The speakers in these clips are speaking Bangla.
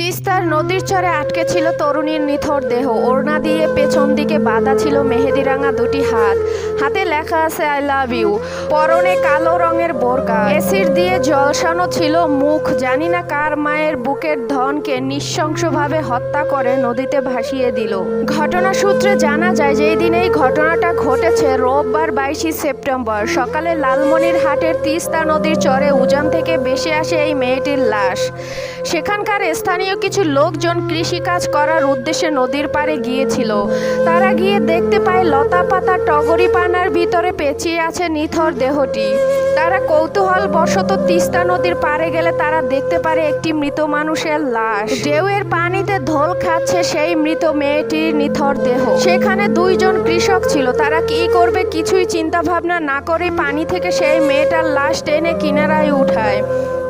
তিস্তার নদীর চরে আটকে ছিল তরুণীর নিথর দেহ। ওড়না দিয়ে পেছন দিকে বাঁধা ছিল মেহেদিরাঙা দুটি হাত। হাতে লেখা আছে আই লাভ ইউ পরনে কালো রঙের বোরকা। এসির দিয়ে জলসানো ছিল মুখ। জানি না কার মায়ের বুকের ধনকে নিঃশংসভাবে হত্যা করে নদীতে ভাসিয়ে দিল। ঘটনা সূত্রে জানা যায় যেই দিন এই ঘটনাটা ঘটেছে রোববার বাইশে সেপ্টেম্বর। সকালে লালমনির হাটের তিস্তা নদীর চরে উজান থেকে বেশি আসে এই মেয়েটির লাশ। সেখানকার স্থানীয় কিছু লোকজন কৃষিকাজ করার উদ্দেশ্যে নদীর পাড়ে গিয়েছিল। তারা গিয়ে দেখতে পায় লতা পাতা টগরি পানার ভিতরে পেঁচিয়ে আছে নিথর দেহটি। তারা কৌতূহল বশত তিস্তা নদীর পাড়ে গেলে তারা দেখতে পারে একটি মৃত মানুষের লাশ। ঢেউয়ের পানিতে ধোল খাচ্ছে সেই মৃত মেয়েটির নিথর দেহ। সেখানে দুইজন কৃষক ছিল। তারা কি করবে কিছুই চিন্তা ভাবনা না করে পানি থেকে সেই মেয়েটার লাশ টেনে কিনারায় উঠায়।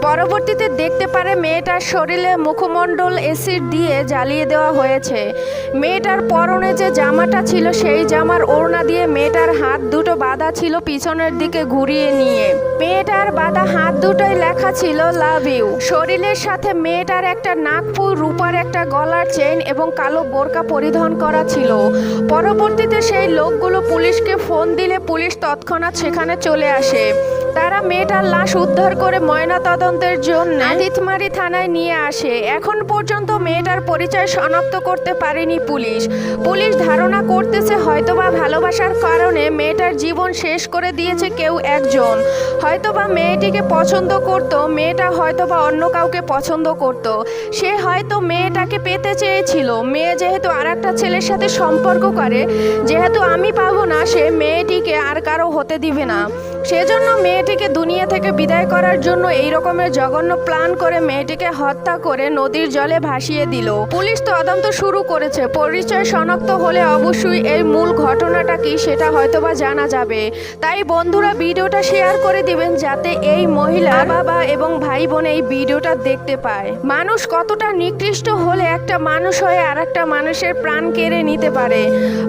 পরবর্তীতে দেখতে পারে মেয়েটার শরীরে মুখমণ্ডল এসিড দিয়ে জ্বালিয়ে দেওয়া হয়েছে। মেয়েটার পরনে যে জামাটা ছিল, সেই জামার ওড়না দিয়ে মেয়েটার হাত দুটো বাঁধা ছিল পিছনের দিকে ঘুরিয়ে নিয়ে। মেয়েটার বাঁধা হাত দুটোই লেখা ছিল, লাভ ইউ। শরীরের সাথে মেয়েটার একটা নাকফুল রূপার একটা গলার চেন এবং কালো বোরকা পরিধান করা ছিল। পরবর্তীতে সেই লোকগুলো পুলিশকে ফোন দিলে পুলিশ তৎক্ষণাৎ সেখানে চলে আসে। তারা মেয়েটার লাশ উদ্ধার করে ময়না তদন্তের জন্য আদিতমারি থানায় নিয়ে আসে। এখন পর্যন্ত মেয়েটার পরিচয় শনাক্ত করতে পারেনি পুলিশ। পুলিশ ধারণা করতেছে হয়তোবা ভালোবাসার কারণে মেয়েটার জীবন শেষ করে দিয়েছে কেউ একজন। হয়তোবা মেয়েটিকে পছন্দ করত, মেয়েটা হয়তোবা অন্য কাউকে পছন্দ করত। সে হয়তো মেয়েটাকে পেতে চেয়েছিল। মেয়ে যেহেতু আর একটা ছেলের সাথে সম্পর্ক করে, যেহেতু আমি পাবো না, সে মেয়েটিকে আর কারও হতে দিবে না। সেজন্য মেয়েটিকে দুনিয়া থেকে বিদায় করার জন্য এই রকমের জঘন্য প্ল্যান করে মেয়েটিকে হত্যা করে নদীর জলে ভাসিয়ে দিল। পুলিশ তদন্ত শুরু করেছে। পরিচয় শনাক্ত হলে অবশ্যই এই মূল ঘটনাটা কি সেটা হয়তোবা জানা যাবে। তাই বন্ধুরা, ভিডিওটা শেয়ার করে দিবেন যাতে এই মহিলা বাবা এবং ভাই বোন এই ভিডিওটা দেখতে পায়। মানুষ কতটা নিকৃষ্ট হলে একটা মানুষ হয়ে আর একটা মানুষের প্রাণ কেড়ে নিতে পারে।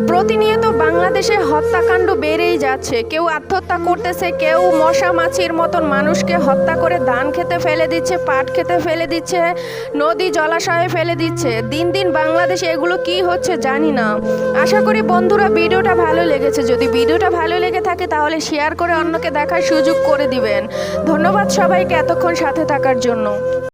প্রতিনিয়ত বাংলাদেশে হত্যাকাণ্ড বেড়েই যাচ্ছে। কেউ আত্মহত্যা করতেছে কেউ মশা মাছির মতন মানুষকে হত্যা করে ধান খেতে ফেলে দিচ্ছে, পাট খেতে ফেলে দিচ্ছে, নদী জলাশয়ে ফেলে দিচ্ছে। দিন দিন বাংলাদেশে এগুলো কি হচ্ছে জানি না। আশা করি বন্ধুরা ভিডিওটা ভালো লেগেছে। যদি ভিডিওটা ভালো লেগে থাকে তাহলে শেয়ার করে অন্যকে দেখার সুযোগ করে দিবেন। ধন্যবাদ সবাইকে এতক্ষণ সাথে থাকার জন্য।